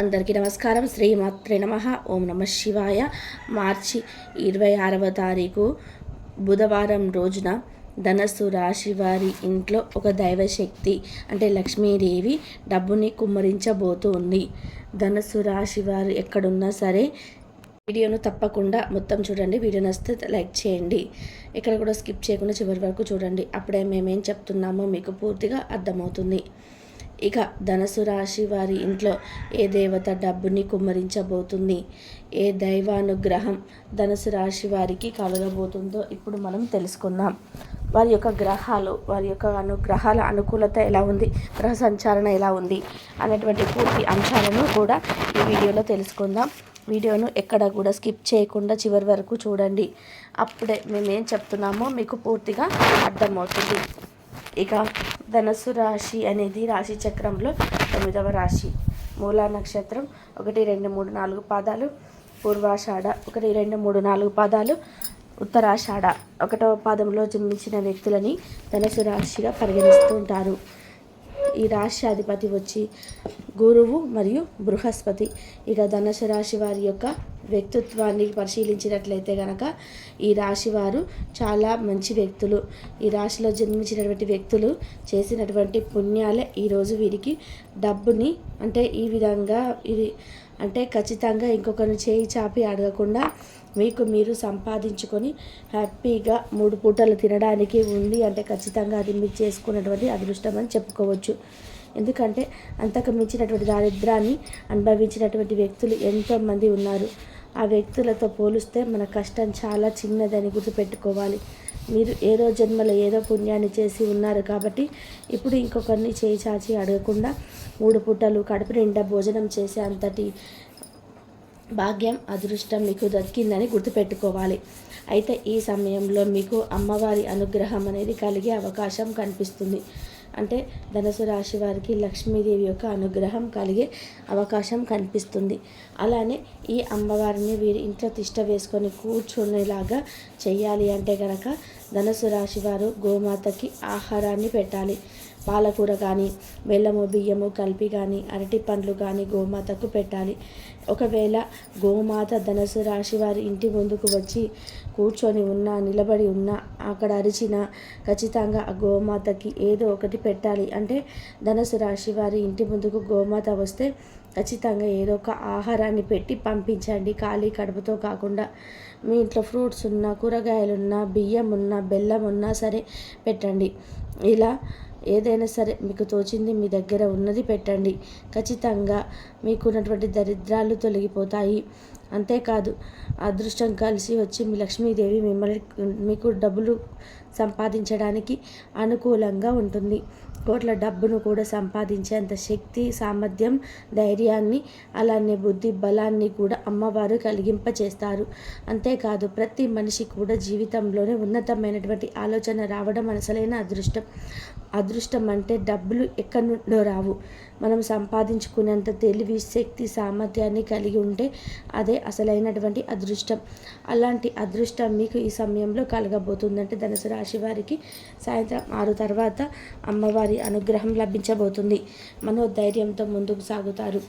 అందరికీ నమస్కారం. శ్రీమాత్రే నమ. ఓం నమ శివాయ. మార్చి ఇరవై ఆరవ తారీఖు బుధవారం రోజున ధనస్సు రాశి వారి ఇంట్లో ఒక దైవశక్తి అంటే లక్ష్మీదేవి డబ్బుని కుమ్మరించబోతూ ఉంది. ధనస్సు రాశి వారు ఎక్కడున్నా సరే వీడియోను తప్పకుండా మొత్తం చూడండి. వీడియో నచ్చితే లైక్ చేయండి. ఇక్కడ కూడా స్కిప్ చేయకుండా చివరి వరకు చూడండి. అప్పుడే మేమేం చెప్తున్నామో మీకు పూర్తిగా అర్థమవుతుంది. ఇక ధనసు రాశి వారి ఇంట్లో ఏ దేవత డబ్బుని కుమ్మరించబోతుంది? ఏ దైవానుగ్రహం ధనసు రాశి వారికి కలగబోతుందో ఇప్పుడు మనం తెలుసుకుందాం. వారి యొక్క గ్రహాలు వారి యొక్క అనుగ్రహాల అనుకూలత ఎలా ఉంది? గ్రహ సంచారణ ఎలా ఉంది? అనేటువంటి పూర్తి అంశాలను కూడా ఈ వీడియోలో తెలుసుకుందాం. వీడియోను ఎక్కడ కూడా స్కిప్ చేయకుండా చివరి వరకు చూడండి. అప్పుడే మేము ఏం చెప్తున్నామో మీకు పూర్తిగా అర్థమవుతుంది. ఇక ధనస్సు రాశి అనేది రాశి చక్రంలో తొమ్మిదవ రాశి. మూలా నక్షత్రం ఒకటి రెండు మూడు నాలుగు పాదాలు. పూర్వాషాఢ ఒకటి రెండు మూడు నాలుగు పాదాలు. ఉత్తరాషాఢ ఒకటవ పాదంలో జన్మించిన వ్యక్తులని ధనుసు రాశిగా పరిగణిస్తూ ఉంటారు. ఈ రాశి అధిపతి వచ్చి గురువు మరియు బృహస్పతి. ఇక ధనుసు రాశి వారి యొక్క వ్యక్తిత్వాన్ని పరిశీలించినట్లయితే కనుక ఈ రాశి వారు చాలా మంచి వ్యక్తులు. ఈ రాశిలో జన్మించినటువంటి వ్యక్తులు చేసినటువంటి పుణ్యాలే ఈరోజు వీరికి డబ్బుని అంటే ఈ విధంగా ఇది అంటే ఖచ్చితంగా ఇంకొకరిని చేయి చాపి అడగకుండా మీకు మీరు సంపాదించుకొని హ్యాపీగా మూడు పూటలు తినడానికి ఉంది అంటే ఖచ్చితంగా అది మీరు చేసుకున్నటువంటి అదృష్టం అని చెప్పుకోవచ్చు. ఎందుకంటే అంతకు మించినటువంటి దారిద్రాన్ని అనుభవించినటువంటి వ్యక్తులు ఎంతోమంది ఉన్నారు. ఆ వ్యక్తులతో పోలిస్తే మన కష్టం చాలా చిన్నదని గుర్తుపెట్టుకోవాలి. మీరు ఏదో జన్మలో ఏదో పుణ్యాన్ని చేసి ఉన్నారు కాబట్టి ఇప్పుడు ఇంకొకరిని చేయి చాచి అడగకుండా మూడు పుట్టలు కడుపు నిండా భోజనం చేసే అంతటి భాగ్యం అదృష్టం మీకు దక్కిందని గుర్తుపెట్టుకోవాలి. అయితే ఈ సమయంలో మీకు అమ్మవారి అనుగ్రహం అనేది కలిగే అవకాశం కనిపిస్తుంది. అంటే ధనుసు రాశి వారికి లక్ష్మీదేవి యొక్క అనుగ్రహం కలిగే అవకాశం కనిపిస్తుంది. అలానే ఈ అమ్మవారిని వీరి ఇంట్లో తిష్ట వేసుకొని కూర్చునేలాగా చేయాలి అంటే కనుక ధనుసు రాశి వారు గోమాతకి ఆహారాన్ని పెట్టాలి. పాలకూర కానీ బెల్లము బియ్యము కలిపి కానీ అరటి పండ్లు కానీ గోమాతకు పెట్టాలి. ఒకవేళ గోమాత ధనసు రాశి వారి ఇంటి ముందుకు వచ్చి కూర్చొని ఉన్నా నిలబడి ఉన్నా అక్కడ అరిచిన ఖచ్చితంగా ఆ గోమాతకి ఏదో ఒకటి పెట్టాలి. అంటే ధనసు రాశి వారి ఇంటి ముందుకు గోమాత వస్తే ఖచ్చితంగా ఏదో ఒక ఆహారాన్ని పెట్టి పంపించండి. ఖాళీ కడుపుతో కాకుండా మీ ఇంట్లో ఫ్రూట్స్ ఉన్నా కూరగాయలున్నా బియ్యం ఉన్నా బెల్లం ఉన్నా సరే పెట్టండి. ఇలా ఏదైనా సరే మీకు తోచింది మీ దగ్గర ఉన్నది పెట్టండి. ఖచ్చితంగా మీకున్నటువంటి దరిద్రాలు తొలగిపోతాయి. అంతేకాదు అదృష్టం కలిసి వచ్చి మీ లక్ష్మీదేవి మిమ్మల్ని మీకు డబ్బులు సంపాదించడానికి అనుకూలంగా ఉంటుంది. కోట్ల డబ్బును కూడా సంపాదించేంత శక్తి సామర్థ్యం ధైర్యాన్ని అలానే బుద్ధి బలాన్ని కూడా అమ్మవారు కలిగింపచేస్తారు. అంతేకాదు ప్రతి మనిషి కూడా జీవితంలోనే ఉన్నతమైనటువంటి ఆలోచన రావడం అసలైన అదృష్టం. అదృష్టం అంటే డబ్బులు ఎక్కడి నుండో రావు. మనం సంపాదించుకునేంత తెలివి శక్తి సామర్థ్యాన్ని కలిగి ఉంటే అదే అసలైనటువంటి అదృష్టం. అలాంటి అదృష్టం మీకు ఈ సమయంలో కలగబోతుందంటే ధనుసు రాశి వారికి సాయంత్రం ఆరు తర్వాత అమ్మవారి అనుగ్రహం లభించబోతుంది. మనోధైర్యంతో ముందుకు సాగుతారు.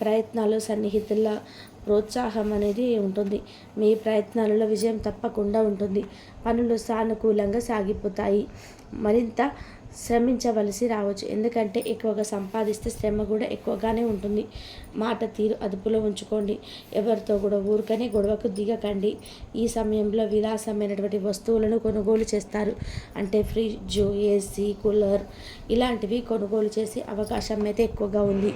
ప్రయత్నాలు సన్నిహితుల ప్రోత్సాహం అనేది ఉంటుంది. మీ ప్రయత్నాలలో విజయం తప్పకుండా ఉంటుంది. పనులు సానుకూలంగా సాగిపోతాయి. మరింత శ్రమించవలసి రావచ్చు. ఎందుకంటే ఎక్కువగా సంపాదిస్తే శ్రమ కూడా ఎక్కువగానే ఉంటుంది. మాట తీరు అదుపులో ఉంచుకోండి. ఎవరితో కూడా ఊరికనే గొడవకు దిగకండి. ఈ సమయంలో విలాసమైనటువంటి వస్తువులను కొనుగోలు చేస్తారు. అంటే ఫ్రిడ్జ్ ఏసీ కూలర్ ఇలాంటివి కొనుగోలు చేసే అవకాశం అయితే ఎక్కువగా ఉంది.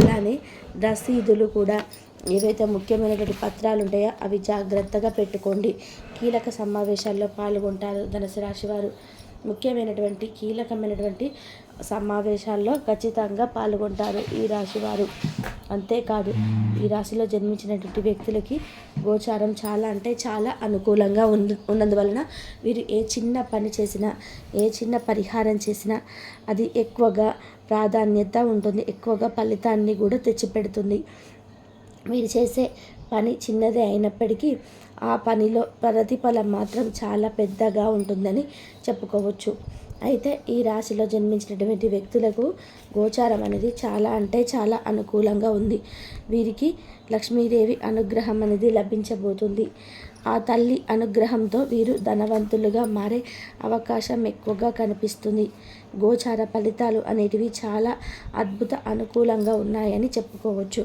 అలానే రసీదులు కూడా ఏవైతే ముఖ్యమైనటువంటి పత్రాలు ఉంటాయో అవి జాగ్రత్తగా పెట్టుకోండి. కీలక సమావేశాల్లో పాల్గొంటారు ధనుసు రాశి వారు. ముఖ్యమైనటువంటి కీలకమైనటువంటి సమావేశాల్లో ఖచ్చితంగా పాల్గొంటారు ఈ రాశివారు. అంతేకాదు ఈ రాశిలో జన్మించినటువంటి వ్యక్తులకి గోచారం చాలా అంటే చాలా అనుకూలంగా ఉంది ఉన్నందువలన వీరు ఏ చిన్న పని చేసినా ఏ చిన్న పరిహారం చేసినా అది ఎక్కువగా ప్రాధాన్యత ఉంటుంది ఎక్కువగా ఫలితాన్ని కూడా తెచ్చిపెడుతుంది. మీరు చేసే పని చిన్నదే అయినప్పటికీ ఆ పనిలో ప్రతిఫలం మాత్రం చాలా పెద్దగా ఉంటుందని చెప్పుకోవచ్చు. అయితే ఈ రాశిలో జన్మించినటువంటి వ్యక్తులకు గోచారం అనేది చాలా అంటే చాలా అనుకూలంగా ఉంది. వీరికి లక్ష్మీదేవి అనుగ్రహం అనేది లభించబోతుంది. ఆ తల్లి అనుగ్రహంతో వీరు ధనవంతులుగా మారే అవకాశం ఎక్కువగా కనిపిస్తుంది. గోచార ఫలితాలు అనేటివి చాలా అద్భుత అనుకూలంగా ఉన్నాయని చెప్పుకోవచ్చు.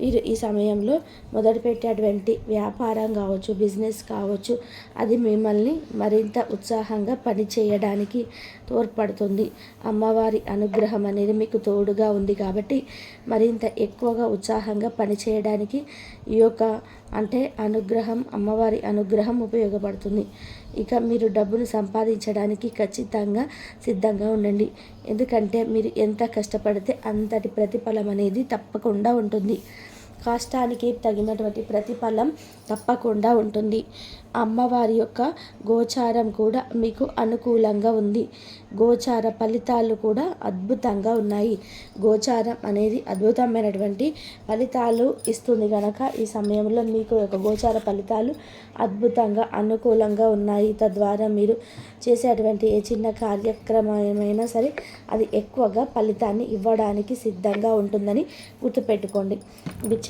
ఈ ఈ సమయంలో మొదలుపెట్టేటువంటి వ్యాపారం కావచ్చు బిజినెస్ కావచ్చు అది మిమ్మల్ని మరింత ఉత్సాహంగా పనిచేయడానికి తోడ్పడుతుంది. అమ్మవారి అనుగ్రహం అనేది మీకు తోడుగా ఉంది కాబట్టి మరింత ఎక్కువగా ఉత్సాహంగా పనిచేయడానికి ఈ యొక్క అంటే అనుగ్రహం అమ్మవారి అనుగ్రహం ఉపయోగపడుతుంది. ఇక మీరు డబ్బును సంపాదించడానికి ఖచ్చితంగా సిద్ధంగా ఉండండి. ఎందుకంటే మీరు ఎంత కష్టపడితే అంతటి ప్రతిఫలం అనేది తప్పకుండా ఉంటుంది. కష్టానికి తగినటువంటి ప్రతిఫలం తప్పకుండా ఉంటుంది. అమ్మవారి యొక్క గోచారం కూడా మీకు అనుకూలంగా ఉంది. గోచార ఫలితాలు కూడా అద్భుతంగా ఉన్నాయి. గోచారం అనేది అద్భుతమైనటువంటి ఫలితాలు ఇస్తుంది కనుక ఈ సమయంలో మీకు యొక్క గోచార ఫలితాలు అద్భుతంగా అనుకూలంగా ఉన్నాయి. తద్వారా మీరు చేసేటువంటి ఏ చిన్న కార్యక్రమమైనా సరే అది ఎక్కువగా ఫలితాన్ని ఇవ్వడానికి సిద్ధంగా ఉంటుందని గుర్తుపెట్టుకోండి.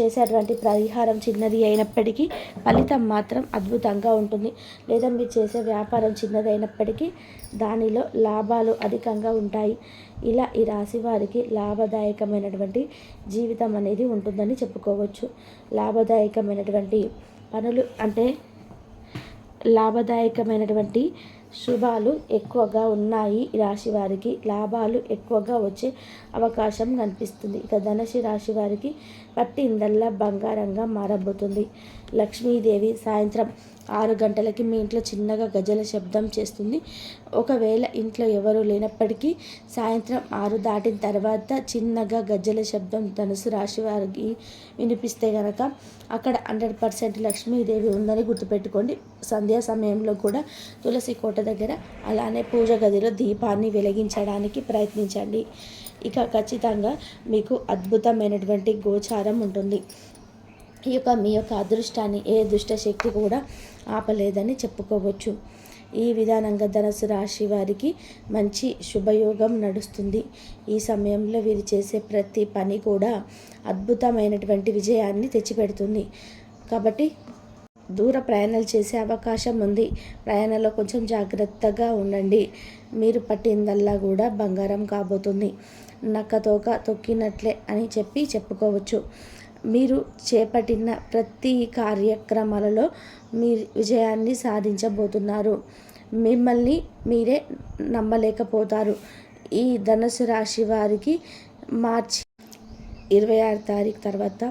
చేసేటువంటి పరిహారం చిన్నది అయినప్పటికీ ఫలితం మాత్రం అద్భుతంగా ఉంటుంది. లేదా మీరు చేసే వ్యాపారం చిన్నది అయినప్పటికీ దానిలో లాభాలు అధికంగా ఉంటాయి. ఇలా ఈ రాశి వారికి లాభదాయకమైనటువంటి జీవితం అనేది ఉంటుందని చెప్పుకోవచ్చు. లాభదాయకమైనటువంటి పనులు అంటే లాభదాయకమైనటువంటి శుభాలు ఎక్కువగా ఉన్నాయి రాశి వారికి. లాభాలు ఎక్కువగా వచ్చే అవకాశం కనిపిస్తుంది. ఇక ధనసి రాశి వారికి పట్టిందల్లా బంగారంగా మారబోతుంది. లక్ష్మీదేవి సాయంత్రం ఆరు గంటలకి మీ ఇంట్లో చిన్నగా గజల శబ్దం చేస్తుంది. ఒకవేళ ఇంట్లో ఎవరు లేనప్పటికీ సాయంత్రం ఆరు దాటిన తర్వాత చిన్నగా గజ్జల శబ్దం ధనుసు రాశి వారికి వినిపిస్తే కనుక అక్కడ హండ్రెడ్ పర్సెంట్ లక్ష్మీదేవి ఉందని గుర్తుపెట్టుకోండి. సంధ్యా సమయంలో కూడా తులసి కోట దగ్గర అలానే పూజ గదిలో దీపాన్ని వెలిగించడానికి ప్రయత్నించండి. ఇక ఖచ్చితంగా మీకు అద్భుతమైనటువంటి గోచారం ఉంటుంది. ఈ యొక్క మీ యొక్క అదృష్టాన్ని ఏ దుష్టశక్తి కూడా ఆపలేదని చెప్పుకోవచ్చు. ఈ విధానంగా ధనసు రాశి వారికి మంచి శుభయోగం నడుస్తుంది. ఈ సమయంలో వీరు చేసే ప్రతి పని కూడా అద్భుతమైనటువంటి విజయాన్ని తెచ్చిపెడుతుంది. కాబట్టి దూర ప్రయాణాలు చేసే అవకాశం ఉంది. ప్రయాణంలో కొంచెం జాగ్రత్తగా ఉండండి. మీరు పట్టిందల్లా కూడా బంగారం కాబోతుంది. నక్కతోక తొక్కినట్లే అని చెప్పి చెప్పుకోవచ్చు. మీరు చేపట్టిన ప్రతి కార్యక్రమాలలో మీ విజయాన్ని సాధించబోతున్నారు. మిమ్మల్ని మీరే నమ్మలేకపోతారు. ఈ ధనుసు రాశి వారికి మార్చి ఇరవై ఆరు తారీఖు తర్వాత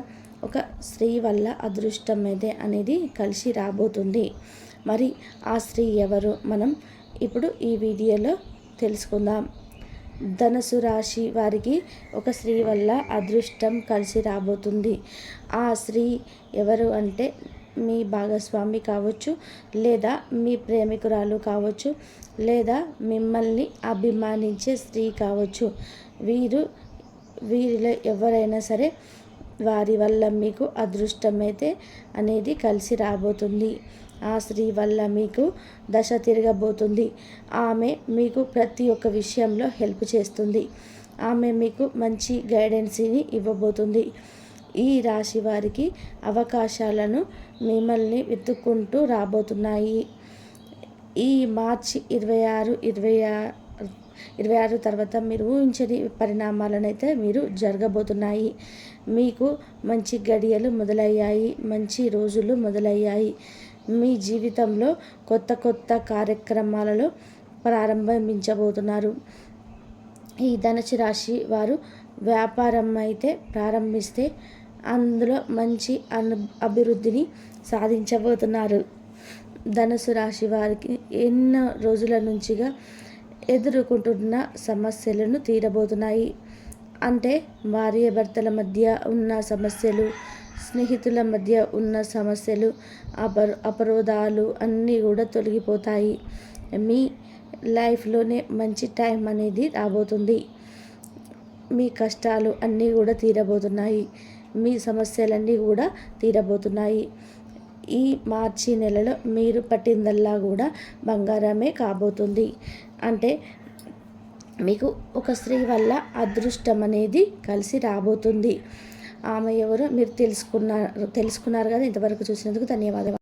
ఒక స్త్రీ వల్ల అదృష్టం అయితే అనేది కలిసి రాబోతుంది. మరి ఆ స్త్రీ ఎవరు? మనం ఇప్పుడు ఈ వీడియోలో తెలుసుకుందాం. ధనుసు రాశి వారికి ఒక స్త్రీ వల్ల అదృష్టం కలిసి రాబోతుంది. ఆ స్త్రీ ఎవరు అంటే మీ భాగస్వామి కావచ్చు లేదా మీ ప్రేమికురాలు కావచ్చు లేదా మిమ్మల్ని అభిమానించే స్త్రీ కావచ్చు. వీరు వీరిలో ఎవరైనా సరే వారి వల్ల మీకు అదృష్టమైతే అనేది కలిసి రాబోతుంది. ఆ స్త్రీ వల్ల మీకు దశ తిరగబోతుంది. ఆమె మీకు ప్రతి ఒక్క విషయంలో హెల్ప్ చేస్తుంది. ఆమె మీకు మంచి గైడెన్సీని ఇవ్వబోతుంది. ఈ రాశి వారికి అవకాశాలను మిమ్మల్ని వెతుక్కుంటూ రాబోతున్నాయి. ఈ మార్చి ఇరవై ఆరు ఇరవై ఇరవై ఆరు తర్వాత మీరు ఊహించని పరిణామాలను అయితే మీరు జరగబోతున్నాయి. మీకు మంచి గడియలు మొదలయ్యాయి మంచి రోజులు మొదలయ్యాయి. మీ జీవితంలో కొత్త కొత్త కార్యక్రమాలలో ప్రారంభించబోతున్నారు. ఈ ధనుసు రాశి వారు వ్యాపారం అయితే ప్రారంభిస్తే అందులో మంచి అను అభివృద్ధిని సాధించబోతున్నారు. ధనుసు రాశి వారికి ఎన్నో రోజుల నుంచిగా ఎదుర్కొంటున్న సమస్యలను తీరబోతున్నాయి. అంటే భార్య భర్తల మధ్య ఉన్న సమస్యలు స్నేహితుల మధ్య ఉన్న సమస్యలు అపర అపరోధాలు అన్నీ కూడా తొలగిపోతాయి. మీ లైఫ్లోనే మంచి టైం అనేది రాబోతుంది. మీ కష్టాలు అన్నీ కూడా తీరబోతున్నాయి. మీ సమస్యలన్నీ కూడా తీరబోతున్నాయి. ఈ మార్చి నెలలో మీరు పట్టిందల్లా కూడా బంగారమే కాబోతుంది. అంటే మీకు ఒక స్త్రీ వల్ల అదృష్టం అనేది కలిసి రాబోతుంది. ఆమె ఎవరు? మీరు తెలుసుకున్నారు తెలుసుకున్నారు కదా ఇంతవరకు చూసినందుకు ధన్యవాదాలు